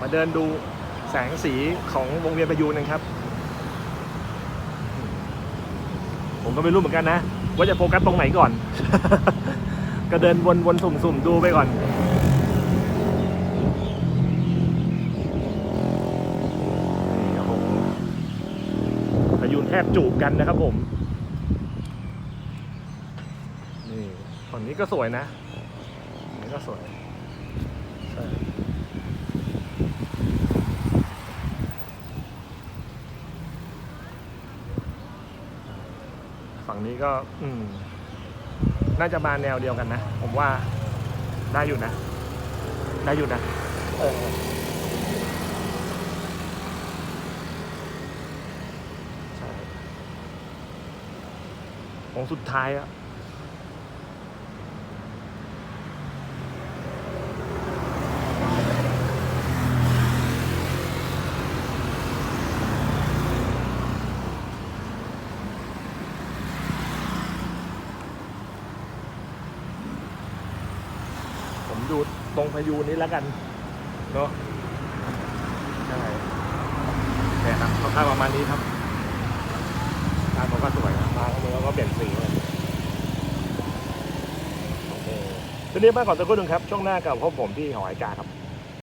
มาเดินดูแสงสีของวงเวียนประยูนนะครับ ผมก็ไม่รู้เหมือนกันนะ ว่าจะโฟกัสตรงไหนก่อน ก็เดินวนวนๆสุ่มๆดูไปก่อนประยูนแทบจูบกันนะครับผมนี่ฝั่งนี้ก็สวยนะนี้ก็สวย ฝั่งนี้ก็ อืม น่าจะมาแนวเดียวกันนะ ผมว่าได้อยู่นะ ได้อยู่นะเออของสุดท้ายอะ ดูตรงพายุนี้แล้วกันเนาะใช่เนี่ยครับค่อนข้างประมาณนี้ครับทางเขาก็สวยนะมาแล้วก็เปลี่ยนสีเลยโอเคทีนี้มาก่อนตะกุ่นึงครับ ช่วงหน้ากับพบผมที่หอไอกาครับ